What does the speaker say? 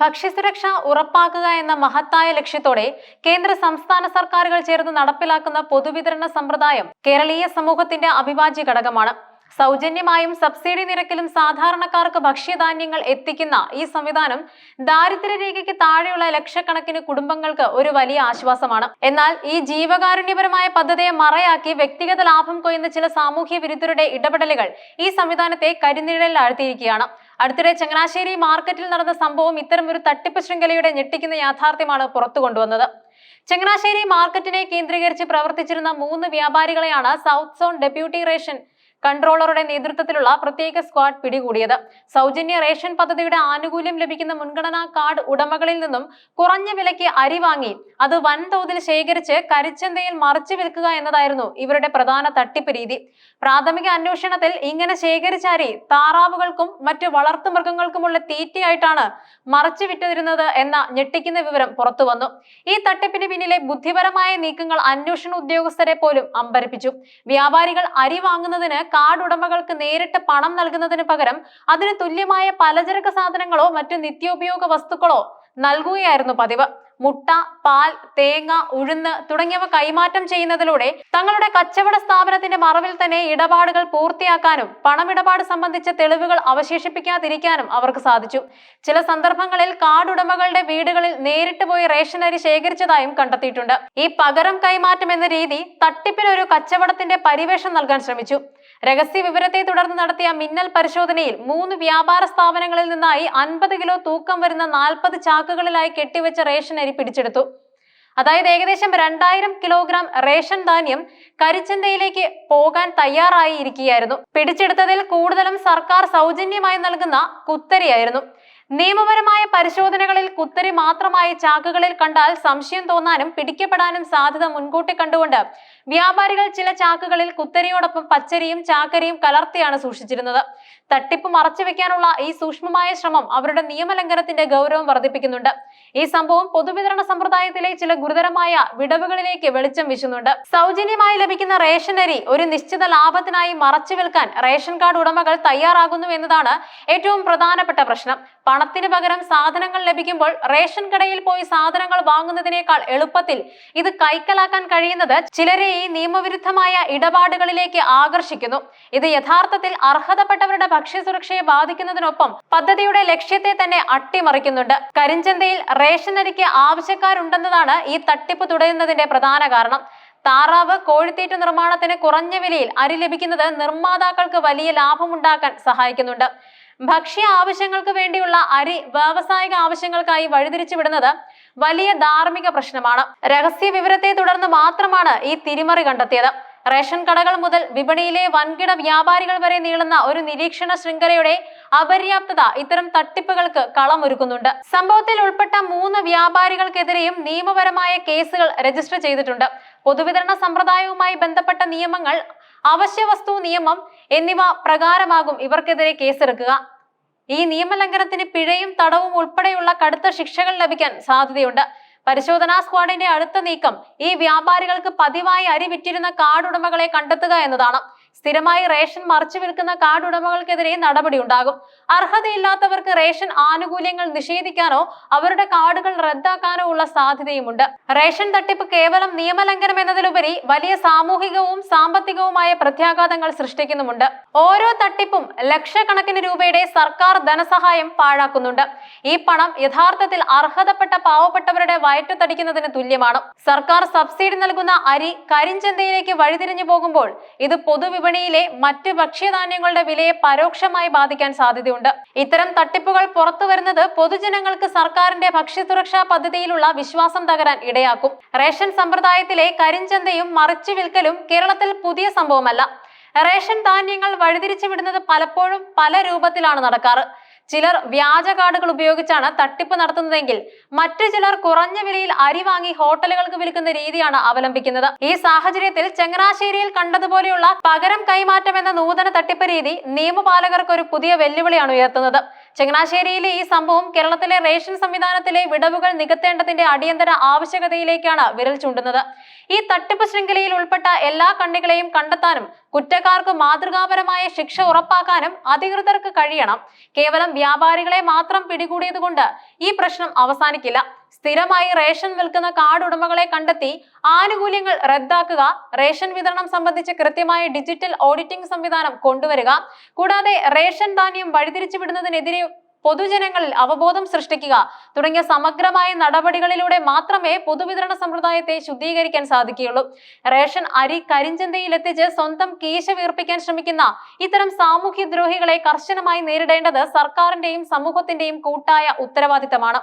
ഭക്ഷ്യസുരക്ഷ ഉറപ്പാക്കുക എന്ന മഹത്തായ ലക്ഷ്യത്തോടെ കേന്ദ്ര സംസ്ഥാന സർക്കാരുകൾ ചേർന്ന് നടപ്പിലാക്കുന്ന പൊതുവിതരണ സമ്പ്രദായം കേരളീയ സമൂഹത്തിന്റെ അവിഭാജ്യ ഘടകമാണ്. സൗജന്യമായും സബ്സിഡി നിരക്കിലും സാധാരണക്കാർക്ക് ഭക്ഷ്യധാന്യങ്ങൾ എത്തിക്കുന്ന ഈ സംവിധാനം ദാരിദ്ര്യരേഖയ്ക്ക് താഴെയുള്ള ലക്ഷക്കണക്കിന് കുടുംബങ്ങൾക്ക് ഒരു വലിയ ആശ്വാസമാണ്. എന്നാൽ ഈ ജീവകാരുണ്യപരമായ പദ്ധതിയെ മറയാക്കി വ്യക്തിഗത ലാഭം കൊയ്യുന്ന ചില സാമൂഹ്യ വിരുദ്ധരുടെ ഇടപെടലുകൾ ഈ സംവിധാനത്തെ കരിനിഴലിൽ ആഴ്ത്തിയിരിക്കുകയാണ്. അടുത്തിടെ ചങ്ങനാശ്ശേരി മാർക്കറ്റിൽ നടന്ന സംഭവം ഇത്തരം ഒരു തട്ടിപ്പ് ശൃംഖലയുടെ ഞെട്ടിക്കുന്ന യാഥാർത്ഥ്യമാണ് പുറത്തു കൊണ്ടുവന്നത്. ചങ്ങനാശ്ശേരി മാർക്കറ്റിനെ കേന്ദ്രീകരിച്ച് പ്രവർത്തിച്ചിരുന്ന മൂന്ന് വ്യാപാരികളെയാണ് സൗത്ത് സോൺ ഡെപ്യൂട്ടി റേഷൻ കൺട്രോളറുടെ നേതൃത്വത്തിലുള്ള പ്രത്യേക സ്ക്വാഡ് പിടികൂടിയത്. സൗജന്യ റേഷൻ പദ്ധതിയുടെ ആനുകൂല്യം ലഭിക്കുന്ന മുൻഗണനാ കാർഡ് ഉടമകളിൽ നിന്നും കുറഞ്ഞ വിലയ്ക്ക് അരി വാങ്ങി. അത് വൻതോതിൽ ശേഖരിച്ച് കരിച്ചന്തയിൽ മറിച്ചു വിൽക്കുക എന്നതായിരുന്നു ഇവരുടെ പ്രധാന തട്ടിപ്പ് രീതി. പ്രാഥമിക അന്വേഷണത്തിൽ ഇങ്ങനെ ശേഖരിച്ച അരി താറാവുകൾക്കും മറ്റു വളർത്തു മൃഗങ്ങൾക്കുമുള്ള തീറ്റയായിട്ടാണ് മറച്ചു വിറ്റിരുന്നത് എന്ന ഞെട്ടിക്കുന്ന വിവരം പുറത്തുവന്നു ഈ തട്ടിപ്പിന് പിന്നിലെ ബുദ്ധിപരമായ നീക്കങ്ങൾ അന്വേഷണ ഉദ്യോഗസ്ഥരെ പോലും അമ്പരപ്പിച്ചു. വ്യാപാരികൾ അരി വാങ്ങുന്നതിന് കാർഡ് ഉടമകൾക്ക് നേരിട്ട് പണം നൽകുന്നതിന് പകരം അതിന് തുല്യമായ പലചരക്ക് സാധനങ്ങളോ മറ്റു നിത്യോപയോഗ വസ്തുക്കളോ നൽകുകയായിരുന്നു പതിവ്. മുട്ട പാൽ തേങ്ങ ഉഴുന്ന് തുടങ്ങിയവ കൈമാറ്റം ചെയ്യുന്നതിലൂടെ തങ്ങളുടെ കച്ചവട സ്ഥാപനത്തിന്റെ മറവിൽ തന്നെ ഇടപാടുകൾ പൂർത്തിയാക്കാനും പണമിടപാട് സംബന്ധിച്ച തെളിവുകൾ അവശേഷിപ്പിക്കാതിരിക്കാനും അവർക്ക് സാധിച്ചു. ചില സന്ദർഭങ്ങളിൽ കാർഡ് ഉടമകളുടെ വീടുകളിൽ നേരിട്ട് പോയി റേഷൻ അരി ശേഖരിച്ചതായും കണ്ടെത്തിയിട്ടുണ്ട്. ഈ പകരം കൈമാറ്റം എന്ന രീതി തട്ടിപ്പിനൊരു കച്ചവടത്തിന്റെ പരിവേഷം നൽകാൻ ശ്രമിച്ചു. രഹസ്യ വിവരത്തെ തുടർന്ന് നടത്തിയ മിന്നൽ പരിശോധനയിൽ മൂന്ന് വ്യാപാര സ്ഥാപനങ്ങളിൽ നിന്നായി അൻപത് കിലോ തൂക്കം വരുന്ന നാൽപ്പത് ചാക്കുകളിലായി കെട്ടിവെച്ച റേഷൻ അരി പിടിച്ചെടുത്തു. അതായത് ഏകദേശം രണ്ടായിരം കിലോഗ്രാം റേഷൻ ധാന്യം കരിച്ചന്തയിലേക്ക് പോകാൻ തയ്യാറായി ഇരിക്കുകയായിരുന്നു പിടിച്ചെടുത്തതിൽ കൂടുതലും സർക്കാർ സൗജന്യമായി നൽകുന്ന കുത്തരിയായിരുന്നു. നിയമപരമായ പരിശോധനകളിൽ കുത്തരി മാത്രമായി ചാക്കുകളിൽ കണ്ടാൽ സംശയം തോന്നാനും പിടിക്കപ്പെടാനും സാധ്യത മുൻകൂട്ടി കണ്ടുകൊണ്ട് വ്യാപാരികൾ ചില ചാക്കുകളിൽ കുത്തരിയോടൊപ്പം പച്ചരിയും ചാക്കരിയും കലർത്തിയാണ് സൂക്ഷിച്ചിരുന്നത്. തട്ടിപ്പ് മറച്ചു വെക്കാനുള്ള ഈ സൂക്ഷ്മമായ ശ്രമം അവരുടെ നിയമലംഘനത്തിന്റെ ഗൗരവം വർദ്ധിപ്പിക്കുന്നുണ്ട്. ഈ സംഭവം പൊതുവിതരണ സമ്പ്രദായത്തിലെ ചില ഗുരുതരമായ വിടവുകളിലേക്ക് വെളിച്ചം വീശുന്നുണ്ട്. സൗജന്യമായി ലഭിക്കുന്ന റേഷൻ അരി ഒരു നിശ്ചിത ലാഭത്തിനായി മറച്ചു വിൽക്കാൻ റേഷൻ കാർഡ് ഉടമകൾ തയ്യാറാകുന്നു എന്നതാണ് ഏറ്റവും പ്രധാനപ്പെട്ട പ്രശ്നം. പണത്തിന് പകരം സാധനങ്ങൾ ലഭിക്കുമ്പോൾ റേഷൻ കടയിൽ പോയി സാധനങ്ങൾ വാങ്ങുന്നതിനേക്കാൾ എളുപ്പത്തിൽ ഇത് കൈക്കലാക്കാൻ കഴിയുന്നത് ചിലരെ ഈ നിയമവിരുദ്ധമായ ഇടപാടുകളിലേക്ക് ആകർഷിക്കുന്നു. ഇത് യഥാർത്ഥത്തിൽ അർഹതപ്പെട്ടവരുടെ ഭക്ഷ്യസുരക്ഷയെ ബാധിക്കുന്നതിനൊപ്പം പദ്ധതിയുടെ ലക്ഷ്യത്തെ തന്നെ അട്ടിമറിക്കുന്നുണ്ട്. കരിഞ്ചന്തയിൽ റേഷൻ അരിക്ക് ആവശ്യക്കാരുണ്ടെന്നതാണ് ഈ തട്ടിപ്പ് തുടരുന്നതിന്റെ പ്രധാന കാരണം. താറാവ് കോഴിത്തീറ്റ നിർമ്മാണത്തിന് കുറഞ്ഞ വിലയിൽ അരി ലഭിക്കുന്നത് നിർമ്മാതാക്കൾക്ക് വലിയ ലാഭമുണ്ടാക്കാൻ സഹായിക്കുന്നുണ്ട്. ഭക്ഷ്യ ആവശ്യങ്ങൾക്ക് വേണ്ടിയുള്ള അരി വ്യാവസായിക ആവശ്യങ്ങൾക്കായി വഴിതിരിച്ചു വിടുന്നത് വലിയ ധാർമ്മിക പ്രശ്നമാണ്. രഹസ്യ വിവരത്തെ തുടർന്ന് മാത്രമാണ് ഈ തിരിമറി കണ്ടെത്തിയത്. റേഷൻ കടകൾ മുതൽ വിപണിയിലെ വൻകിട വ്യാപാരികൾ വരെ നീളുന്ന ഒരു നിരീക്ഷണ ശൃംഖലയുടെ അപര്യാപ്തത ഇത്തരം തട്ടിപ്പുകൾക്ക് കളമൊരുക്കുന്നുണ്ട്. സംഭവത്തിൽ ഉൾപ്പെട്ട മൂന്ന് വ്യാപാരികൾക്കെതിരെയും നിയമപരമായ കേസുകൾ രജിസ്റ്റർ ചെയ്തിട്ടുണ്ട്. പൊതുവിതരണ സമ്പ്രദായവുമായി ബന്ധപ്പെട്ട നിയമങ്ങൾ അവശ്യ വസ്തു നിയമം എന്നിവ പ്രകാരമാകും ഇവർക്കെതിരെ കേസെടുക്കുക. ഈ നിയമലംഘനത്തിന് പിഴയും തടവും ഉൾപ്പെടെയുള്ള കടുത്ത ശിക്ഷകൾ ലഭിക്കാൻ സാധ്യതയുണ്ട്. പരിശോധനാ സ്ക്വാഡിന്റെ അടുത്ത നീക്കം ഈ വ്യാപാരികൾക്ക് പതിവായി അരി വിറ്റിരുന്ന കാർഡ് കണ്ടെത്തുക എന്നതാണ്. സ്ഥിരമായി റേഷൻ മറിച്ചു വിൽക്കുന്ന കാർഡ് ഉടമകൾക്കെതിരെ നടപടി ഉണ്ടാകും. അർഹതയില്ലാത്തവർക്ക് റേഷൻ ആനുകൂല്യങ്ങൾ നിഷേധിക്കാനോ അവരുടെ കാർഡുകൾ റദ്ദാക്കാനോ ഉള്ള സാധ്യതയുമുണ്ട്. റേഷൻ തട്ടിപ്പ് കേവലം നിയമലംഘനം എന്നതിലുപരി വലിയ സാമൂഹികവും സാമ്പത്തികവുമായ പ്രത്യാഘാതങ്ങൾ സൃഷ്ടിക്കുന്നുമുണ്ട്. ഓരോ തട്ടിപ്പും ലക്ഷക്കണക്കിന് രൂപയുടെ സർക്കാർ ധനസഹായം പാഴാക്കുന്നുണ്ട്. ഈ പണം യഥാർത്ഥത്തിൽ അർഹതപ്പെട്ട പാവപ്പെട്ടവരുടെ വയറ്റുതടിക്കുന്നതിന് തുല്യമാണ്. സർക്കാർ സബ്സിഡി നൽകുന്ന അരി കരിഞ്ചന്തയിലേക്ക് വഴിതിരിഞ്ഞു പോകുമ്പോൾ ഇത് പൊതുവിപണിയിലെ മറ്റ് ഭക്ഷ്യധാന്യങ്ങളുടെ വിലയെ പരോക്ഷമായി ബാധിക്കാൻ സാധ്യതയുണ്ട്. ഇത്തരം തട്ടിപ്പുകൾ പുറത്തു വരുന്നത് പൊതുജനങ്ങൾക്ക് സർക്കാരിന്റെ ഭക്ഷ്യസുരക്ഷാ പദ്ധതിയിലുള്ള വിശ്വാസം തകരാൻ ഇടയാക്കും. റേഷൻ സമ്പ്രദായത്തിലെ കരിഞ്ചന്തയും മറിച്ചു വിൽക്കലും കേരളത്തിൽ പുതിയ സംഭവമല്ല. റേഷൻ ധാന്യങ്ങൾ വഴിതിരിച്ചു വിടുന്നത് പലപ്പോഴും പല രൂപത്തിലാണ് നടക്കാറ്. ചിലർ വ്യാജ കാർഡുകൾ ഉപയോഗിച്ചാണ് തട്ടിപ്പ് നടത്തുന്നതെങ്കിൽ മറ്റു ചിലർ കുറഞ്ഞ വിലയിൽ അരി വാങ്ങി ഹോട്ടലുകൾക്ക് വിൽക്കുന്ന രീതിയാണ് അവലംബിക്കുന്നത്. ഈ സാഹചര്യത്തിൽ ചങ്ങനാശ്ശേരിയിൽ കണ്ടതുപോലെയുള്ള പകരം കൈമാറ്റം എന്ന നൂതന തട്ടിപ്പ് രീതി നിയമപാലകർക്ക് ഒരു പുതിയ വെല്ലുവിളിയാണ് ഉയർത്തുന്നത്. ചങ്ങനാശ്ശേരിയിലെ ഈ സംഭവം കേരളത്തിലെ റേഷൻ സംവിധാനത്തിലെ വിടവുകൾ നികത്തേണ്ടതിന്റെ അടിയന്തര ആവശ്യകതയിലേക്കാണ് വിരൽ ചൂണ്ടുന്നത്. ഈ തട്ടിപ്പ് ശൃംഖലയിൽ ഉൾപ്പെട്ട എല്ലാ കണ്ണികളെയും കണ്ടെത്താനും കുറ്റക്കാർക്ക് മാതൃകാപരമായ ശിക്ഷ ഉറപ്പാക്കാനും അധികൃതർക്ക് കഴിയണം. കേവലം വ്യാപാരികളെ മാത്രം പിടികൂടിയതുകൊണ്ട് ഈ പ്രശ്നം അവസാനിക്കില്ല. സ്ഥിരമായി റേഷൻ വിൽക്കുന്ന കാർഡ് ഉടമകളെ കണ്ടെത്തി ആനുകൂല്യങ്ങൾ റദ്ദാക്കുക റേഷൻ വിതരണം സംബന്ധിച്ച് കൃത്യമായ ഡിജിറ്റൽ ഓഡിറ്റിംഗ് സംവിധാനം കൊണ്ടുവരിക കൂടാതെ റേഷൻ ധാന്യം വഴിതിരിച്ചുവിടുന്നതിനെതിരെ പൊതുജനങ്ങളിൽ അവബോധം സൃഷ്ടിക്കുക തുടങ്ങിയ സമഗ്രമായ നടപടികളിലൂടെ മാത്രമേ പൊതുവിതരണ സമ്പ്രദായത്തെ ശുദ്ധീകരിക്കാൻ സാധിക്കുകയുള്ളൂ. റേഷൻ അരി കരിഞ്ചന്തയിൽ എത്തിച്ച് സ്വന്തം കീശ വീർപ്പിക്കാൻ ശ്രമിക്കുന്ന ഇത്തരം സാമൂഹ്യ ദ്രോഹികളെ കർശനമായി നേരിടേണ്ടത് സർക്കാരിന്റെയും സമൂഹത്തിന്റെയും കൂട്ടായ ഉത്തരവാദിത്തമാണ്.